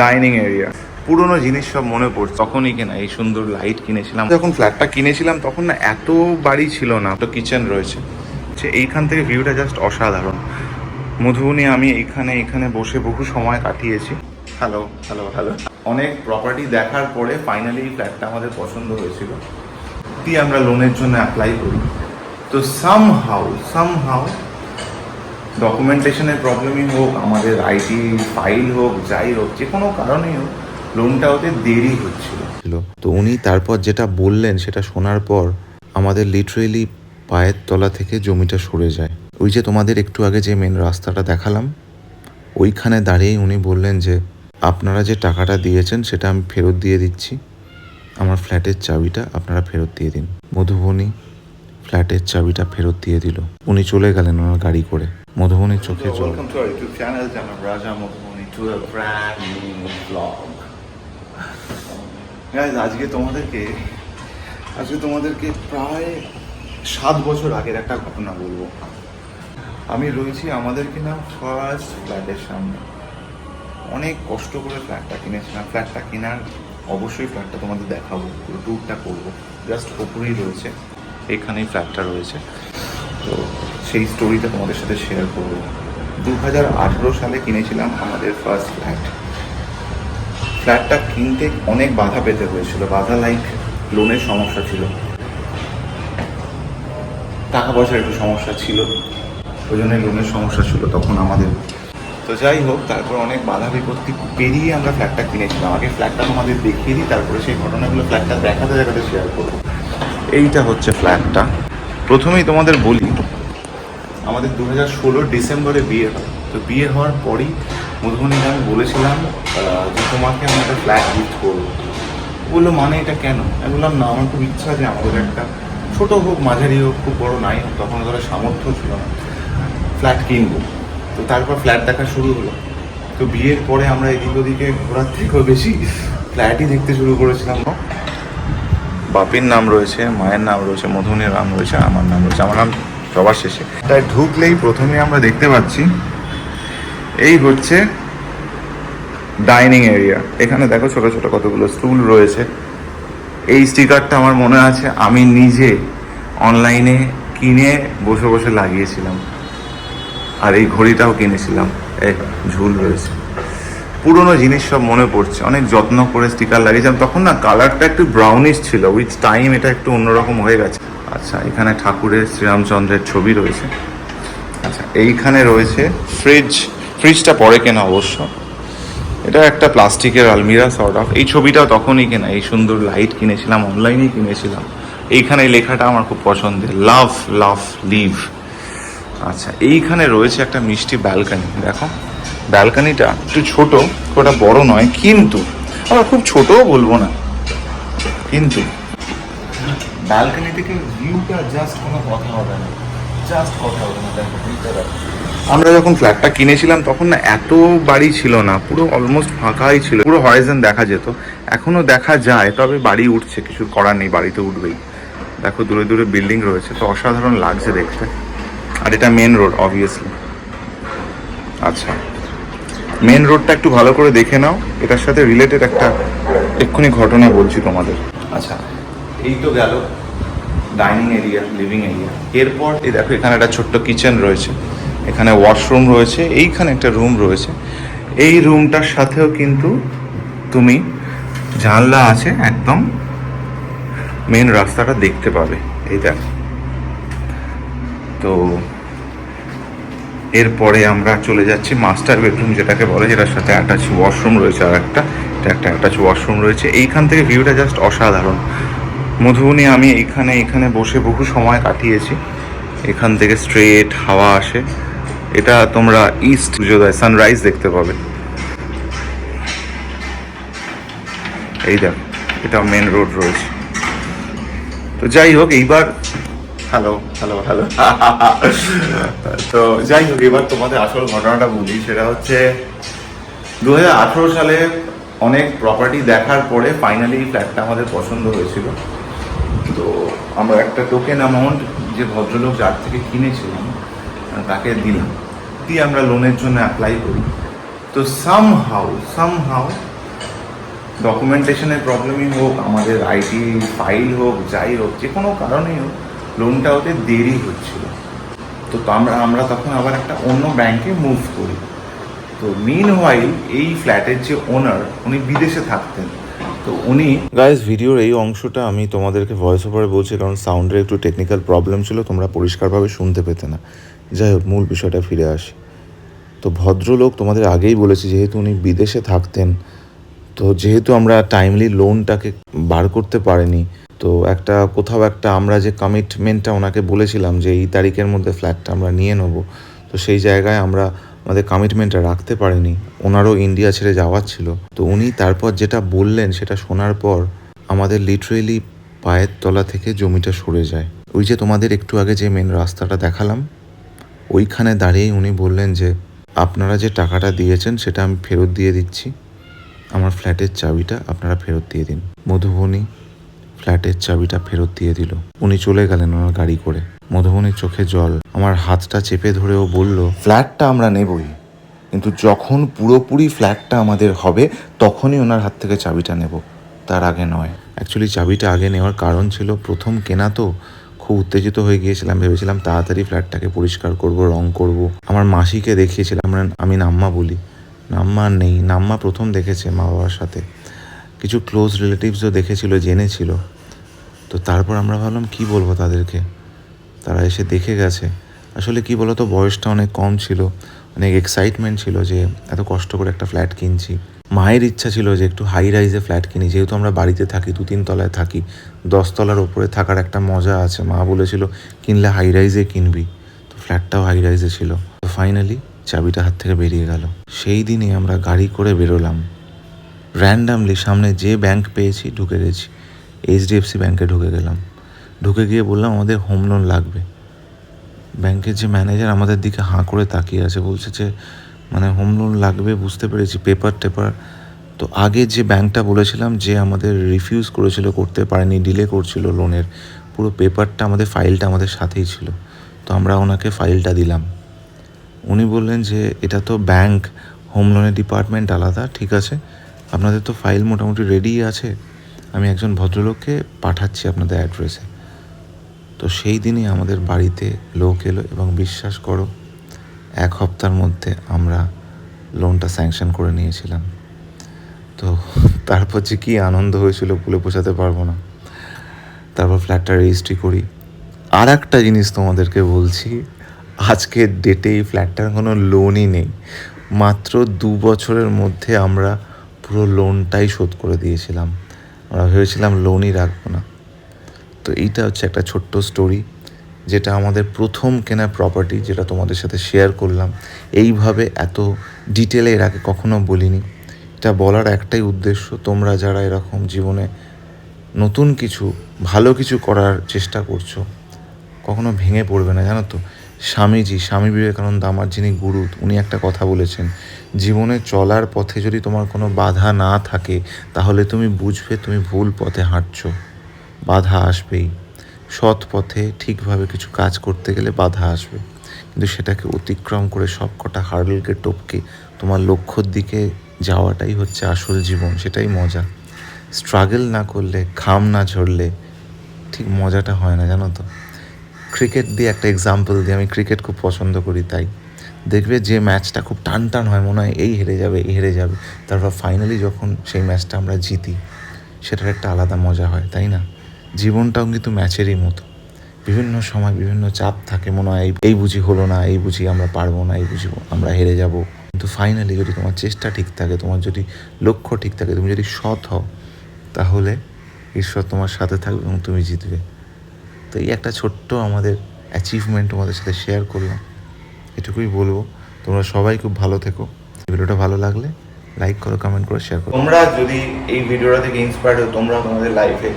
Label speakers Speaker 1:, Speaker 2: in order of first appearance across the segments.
Speaker 1: Dining area. পুরনো জিনিস সব মনে পড়ছে। তখনই কেনা এই সুন্দর লাইট কিনেছিলাম। যখন ফ্ল্যাটটা কিনেছিলাম তখন না এত বাড়ি ছিল না। তো কিচেন রয়েছে। সে এইখান থেকে ভিউটা জাস্ট অসাধারণ। মধুবনী আমি এইখানে এখানে বসে বহু সময় কাটিয়েছি। হ্যালো হ্যালো হ্যালো অনেক প্রপার্টি দেখার পরে ফাইনালি এই ফ্ল্যাটটা আমাদের পছন্দ হয়েছিল। দিয়ে আমরা লোনের জন্য অ্যাপ্লাই করি? তো সাম হাউ সাম হাউ ডকুমেন্টেশনের প্রবলেমই হোক, আমাদের আইটি ফাইল হোক, যাই হোক, যে কোনো কারণেই হোক লোনটা ওদের দেরি হচ্ছিল।
Speaker 2: তো উনি তারপর যেটা বললেন, সেটা শোনার পর আমাদের লিটারেলি পায়ের তলা থেকে জমিটা সরে যায়। ওই যে তোমাদের একটু আগে যে মেন রাস্তাটা দেখালাম, ওইখানে দাঁড়িয়েই উনি বললেন যে, আপনারা যে টাকাটা দিয়েছেন, সেটা আমি ফেরত দিয়ে দিচ্ছি। আমার ফ্ল্যাটের চাবিটা আপনারা ফেরত দিয়ে দিন। মধুবনী ফ্ল্যাটের চাবিটা ফেরত দিয়ে দিল। উনি চলে গেলেন ওনার গাড়ি করে। মধুবনীর চোখে জল।
Speaker 1: আজকে তোমাদেরকে আজকে তোমাদেরকে প্রায় সাত বছর আগের একটা ঘটনা বলব। আমি রয়েছি আমাদের কিনা ফার্স্ট ফ্ল্যাটের সামনে। অনেক কষ্ট করে ফ্ল্যাটটা কিনেছিলাম। ফ্ল্যাটটা কেনার, অবশ্যই ফ্ল্যাটটা তোমাদের দেখাবো। পুরো ট্যুরটা করব। জাস্ট ওপরেই রয়েছে। এখানেই ফ্ল্যাটটা রয়েছে। সেই স্টোরিটা তোমাদের সাথে শেয়ার করব। দু হাজার আঠেরো সালে কিনেছিলাম আমাদের ফার্স্ট ফ্ল্যাট ফ্ল্যাটটা কিনতে অনেক বাধা পেতে হয়েছিল, বাধা লাইক লোনের সমস্যা ছিল। টাকা পয়সার একটু সমস্যা ছিল, ওই জন্য লোনের সমস্যা ছিল তখন আমাদের। তো যাই হোক, তারপর অনেক বাধা বিপত্তি পেরিয়ে আমরা ফ্ল্যাটটা কিনেছিলাম। আগে ফ্ল্যাটটা তোমাদের দেখিয়ে দিই, তারপরে সেই ঘটনাগুলো ফ্ল্যাটটা দেখাতে দেখাতে শেয়ার করব। এইটা হচ্ছে ফ্ল্যাটটা প্রথমেই তোমাদের বলি আমাদের দু হাজার ষোলোর ডিসেম্বরে বিয়ে হয়। তো বিয়ে হওয়ার পরই মধুবনীকে আমি বলেছিলাম যে তোমাকে আমি একটা ফ্ল্যাট গিফট করব। বলল মানে এটা কেন? আমি বললাম, না, আমার খুব ইচ্ছা যে আমাদের একটা ছোটো হোক, মাঝারি হোক, খুব বড় নাই হোক তখন ধরো সামর্থ্য ছিল না। ফ্ল্যাট কিনবো। তো তারপর ফ্ল্যাট দেখা শুরু হলো। তো বিয়ের পরে আমরা এদিক ওদিকে ঘোরার থেকেও বেশি ফ্ল্যাটই দেখতে শুরু করেছিলাম। বাপির নাম রয়েছে, মায়ের নাম রয়েছে, মধুনের নাম রয়েছে, আমার নাম রয়েছে। আমার নাম সবার শেষে। তাই ঢুকলেই প্রথমে আমরা দেখতে পাচ্ছি, এই হচ্ছে ডাইনিং এরিয়া। এখানে দেখো ছোট ছোট কতগুলো স্টুল রয়েছে। এই স্টিকারটা আমার মনে আছে, আমি নিজে অনলাইনে কিনে বসে বসে লাগিয়েছিলাম। আর এই ঘড়িটাও কিনেছিলাম এই ঝুল রয়েছে। পুরনো জিনিস সব মনে পড়ছে, অনেক যত্ন করে স্টিকার লাগিয়েছিলাম। তখন না কালারটা একটু ব্রাউনিশ ছিল উইথ টাইম এটা একটু অন্যরকম হয়ে গেছে। আচ্ছা এখানে ঠাকুরের শ্রীরামচন্দ্রের ছবি রয়েছে। আচ্ছা এইখানে রয়েছে ফ্রিজ ফ্রিজটা পরে কেনা অবশ্য। এটা একটা প্লাস্টিকের আলমিরা সর্ট অফ এই ছবিটাও তখনই কেনা, এই সুন্দর লাইট কিনেছিলাম অনলাইনেই কিনেছিলাম। এইখানে লেখাটা আমার খুব পছন্দের লাভ লাভ লিভ আচ্ছা এইখানে রয়েছে একটা মিষ্টি ব্যালকানি দেখো। ব্যালকানিটা একটু ছোট একটা বড় নয়, কিন্তু আবার খুব ছোটও বলব না, কিন্তু ব্যালকানি থেকে ভিউটা জাস্ট কোনো কথা হবে না। জাস্ট কথা হবে না দেখো ভিউটা দেখো আমরা যখন ফ্ল্যাটটা কিনেছিলাম তখন না এত বাড়ি ছিল না পুরো অলমোস্ট ফাঁকাই ছিল পুরো হরাইজন দেখা যেত। এখনও দেখা যায় তবে বাড়ি উঠছে কিছু করার নেই বাড়িতে উঠবেই। দেখো দূরে দূরে বিল্ডিং রয়েছে তো অসাধারণ লাগছে দেখতে। আর এটা মেন রোড অবভিয়াসলি আচ্ছা মেন রোডটা একটু ভালো করে দেখে নাও। এটার সাথে রিলেটেড একটা এক্ষুনি ঘটনা বলছি তোমাদের। আচ্ছা এই তো গেল। ডাইনিং এরিয়া লিভিং এরিয়া এরপর, এই দেখো, এখানে একটা ছোট্ট কিচেন রয়েছে। এখানে ওয়াশরুম রয়েছে, এইখানে একটা রুম রয়েছে। এই রুমটার সাথেও কিন্তু তুমি জানলা আছে, একদম মেন রাস্তাটা দেখতে পাবে। এই দেখো। তো এরপরে আমরা চলে যাচ্ছি মাস্টার বেডরুম যেটাকে বলে, যেটার সাথে অ্যাটাচ ওয়াশরুম রয়েছে আর একটা এটা একটা অ্যাটাচ ওয়াশরুম রয়েছে। এইখান থেকে ভিউটা জাস্ট অসাধারণ। মধুবনী, আমি এখানে এখানে বসে বহু সময় কাটিয়েছি। এখান থেকে স্ট্রেট হাওয়া আসে। এটা তোমরা ইস্ট সূর্যোদয় সানরাইজ দেখতে পাবে। এই দেখো, এটা মেন রোড রয়েছে। তো যাই হোক, এইবার হ্যালো হ্যালো হ্যালো তো যাই হোক, এবার তোমাদের আসল ঘটনাটা বলি। সেটা হচ্ছে, দুহাজার আঠারো সালে অনেক প্রপার্টি দেখার পরে ফাইনালি ফ্ল্যাটটা আমাদের পছন্দ হয়েছিল। তো আমরা একটা টোকেন অ্যামাউন্ট যে ভদ্রলোক যার থেকে কিনেছিলাম, তাকে দিলাম। দিয়ে আমরা লোনের জন্য অ্যাপ্লাই করি। তো সাম হাউ সাম হাউ ডকুমেন্টেশনের প্রবলেমই হোক, আমাদের আইটি ফাইল হোক, যাই হোক, যে কোনো কারণেই হোক লোনটা ওতে দেরি হচ্ছিল। তো আমরা আমরা তখন আবার একটা অন্য ব্যাংকে মুভ করি। তো মিন ওয়াইল এই ফ্ল্যাটের যে ওনার উনি বিদেশে থাকতেন। তো উনি
Speaker 2: গাইজ ভিডিওর এই অংশটা আমি তোমাদেরকে ভয়েস ওভারে বলছি, কারণ সাউন্ডের একটু টেকনিক্যাল প্রবলেম ছিল, তোমরা পরিষ্কারভাবে শুনতে পেতে না। যাই হোক, মূল বিষয়টা ফিরে আসি। তো ভদ্রলোক তোমাদের আগেই বলেছি, যেহেতু উনি বিদেশে থাকতেন, তো যেহেতু আমরা টাইমলি লোনটাকে বার করতে পারিনি, তো একটা, কোথাও একটা আমরা যে কমিটমেন্টটা ওনাকে বলেছিলাম যে এই তারিখের মধ্যে ফ্ল্যাটটা আমরা নিয়ে নেব, তো সেই জায়গায় আমরা আমাদের কমিটমেন্টটা রাখতে পারেনি। ওনারও ইন্ডিয়া ছেড়ে যাওয়ার ছিল। তো উনি তারপর যেটা বললেন, সেটা শোনার পর আমাদের লিটারেলি পায়ের তলা থেকে জমিটা সরে যায়। ওই যে তোমাদের একটু আগে যে মেন রাস্তাটা দেখালাম, ওইখানে দাঁড়িয়েই উনি বললেন যে, আপনারা যে টাকাটা দিয়েছেন, সেটা আমি ফেরত দিয়ে দিচ্ছি। আমার ফ্ল্যাটের চাবিটা আপনারা ফেরত দিয়ে দিন। মধুবনী ফ্ল্যাটের চাবিটা ফেরত দিয়ে দিল। উনি চলে গেলেন ওনার গাড়ি করে। মধুবনীর চোখে জল। আমার হাতটা চেপে ধরেও বলল, ফ্ল্যাটটা আমরা নেবই। কিন্তু যখন পুরোপুরি ফ্ল্যাটটা আমাদের হবে, তখনই ওনার হাত থেকে চাবিটা নেব। তার আগে নয়। অ্যাকচুয়ালি চাবিটা আগে নেওয়ার কারণ ছিল, প্রথম কেনা তো। খুব উত্তেজিত হয়ে গিয়েছিলাম, ভেবেছিলাম তাড়াতাড়ি ফ্ল্যাটটাকে পরিষ্কার করব, রং করব। আমার মাসিকে দেখিয়েছিলাম আমি নাম্মা বলি। নাম্মা নেই। নাম্মা প্রথম দেখেছে মা বাবার সাথে। কিছু ক্লোজ রিলেটিভসও দেখেছিল, জেনেছিল। তো তারপর আমরা ভাবলাম, কি বলব তাদেরকে? তারা এসে দেখে গেছে। আসলে কি বলতো, বয়সটা অনেক কম ছিল, অনেক এক্সাইটমেন্ট ছিল যে এত কষ্ট করে একটা ফ্ল্যাট কিনছি। মায়ের ইচ্ছা ছিল যে একটু হাই রাইজে ফ্ল্যাট কিনি। যেহেতু আমরা বাড়িতে থাকি দু তিন তলায় থাকি দশ তলার ওপরে থাকার একটা মজা আছে। মা বলেছিল, কিনলে হাই রাইজে কিনবি। তো ফ্ল্যাটটাও হাই রাইজে ছিল। তো ফাইনালি চাবিটা হাত থেকে বেরিয়ে গেল। সেই দিনই আমরা গাড়ি করে বেরোলাম। র্যান্ডামলি সামনে যে ব্যাংক পেয়েছি, ঢুকে গেছি। এইচডিএফসি ব্যাংকে ঢুকে গেলাম। ঢুকে গিয়ে বললাম, আমাদের হোম লোন লাগবে। ব্যাংকের যে ম্যানেজার আমাদের দিকে হাঁ করে তাকিয়ে আছে, বলছে যে মানে হোম লোন লাগবে, বুঝতে পেরেছি পেপার টেপার। তো আগে যে ব্যাংকটা বলেছিলাম, যে আমাদের রিফিউজ করেছিল, করতে পারেনি ডিলে করছিল লোনের পুরো পেপারটা আমাদের ফাইলটা আমাদের সাথেই ছিল। তো আমরা ওনাকে ফাইলটা দিলাম। উনি বললেন যে, এটা তো ব্যাংক হোম লোনের ডিপার্টমেন্ট আলাদা, ঠিক আছে? আপনাদের তো ফাইল মোটামুটি রেডি আছে। আমি একজন ভদ্রলোককে পাঠাচ্ছি আপনাদের অ্যাড্রেসে তো সেই দিনই আমাদের বাড়িতে লোক এলো এবং বিশ্বাস করো, এক সপ্তাহের মধ্যে আমরা লোনটা স্যাংশন করে নিয়েছিলাম। তো তারপর যে কী আনন্দ হয়েছিল বলে বোঝাতে পারব না। তারপর ফ্ল্যাটটা রেজিস্ট্রি করি। আর একটা জিনিস তোমাদেরকে বলছি আজকের ডেটে এই ফ্ল্যাটটার কোনো লোনই নেই। মাত্র দু বছরের মধ্যে আমরা পুরো লোনটাই শোধ করে দিয়েছিলাম। আমরা ভেবেছিলাম লোনই রাখব না। তো এইটা হচ্ছে একটা ছোট্ট স্টোরি যেটা আমাদের প্রথম কেনা প্রপার্টি যেটা তোমাদের সাথে শেয়ার করলাম। এইভাবে এত ডিটেলে এর আগে কখনো বলিনি। এটা বলার একটাই উদ্দেশ্য, তোমরা যারা এরকম জীবনে নতুন কিছু, ভালো কিছু করার চেষ্টা করছ, কখনো ভেঙে পড়বে না, জানো তো? স্বামীজি, স্বামী বিবেকানন্দ আমার যিনি গুরু, উনি একটা কথা বলেছেন, জীবনে চলার পথে যদি তোমার কোনো বাধা না থাকে, তাহলে তুমি বুঝবে তুমি ভুল পথে হাঁটছো। বাধা আসবেই। সৎ পথে ঠিকভাবে কিছু কাজ করতে গেলে বাধা আসবে। কিন্তু সেটাকে অতিক্রম করে সব কটা হার্ডলকে টপকে তোমার লক্ষ্যর দিকে যাওয়াটাই হচ্ছে আসল জীবন, সেটাই মজা। স্ট্রাগল না করলে, ঘাম না ঝরলে, ঠিক মজাটা হয় না, জানো তো? ক্রিকেট দিয়ে একটা এক্সাম্পল দিই আমি ক্রিকেট খুব পছন্দ করি, তাই। দেখবে যে ম্যাচটা খুব টান টান হয়, মনে হয় এই হেরে যাবে, এই হেরে যাবে। তারপর ফাইনালি যখন সেই ম্যাচটা আমরা জিতি, সেটার একটা আলাদা মজা হয়, তাই না? জীবনটাও কিন্তু ম্যাচেরই মতো। বিভিন্ন সময় বিভিন্ন চাপ থাকে, মনে হয় এই- বুঝি হলো না, এই বুঝি আমরা পারব না, এই বুঝি আমরা হেরে যাব। কিন্তু ফাইনালি যদি তোমার চেষ্টা ঠিক থাকে, তোমার যদি লক্ষ্য ঠিক থাকে, তুমি যদি সৎ হও, তাহলে ঈশ্বর তোমার সাথে থাকবে এবং তুমি জিতবে। তো এই একটা ছোট্ট আমাদের অ্যাচিভমেন্ট তোমাদের সাথে শেয়ার করলাম। এটুকুই বলব। তোমরা সবাই খুব ভালো থেকো। ভিডিওটা ভালো লাগলে লাইক করো কমেন্ট করো শেয়ার করো।
Speaker 1: তোমরা যদি এই ভিডিওটা থেকে ইন্সপায়ার্ড হও, তোমরা তোমাদের লাইফে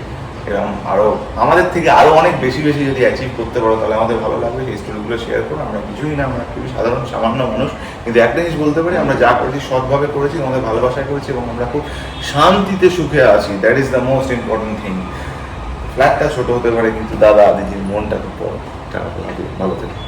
Speaker 1: এরকম আরও, আমাদের থেকে আরও অনেক বেশি বেশি যদি অ্যাচিভ করতে পারো, তাহলে আমাদের ভালো লাগবে। এই স্টোরিগুলো শেয়ার করো। আমরা কিছুই না, আমরা খুবই সাধারণ, সামান্য মানুষ। কিন্তু একটা জিনিস বলতে পারি, আমরা যা করেছি সৎভাবে করেছি আমাদের ভালোবাসায় করেছি এবং আমরা খুব শান্তিতে সুখে আছি। That is the most important thing ফ্ল্যাটটা ছোট হতে পারে কিন্তু দাদা দিদির মনটা খুব বড়। টাকা ভালো থেকে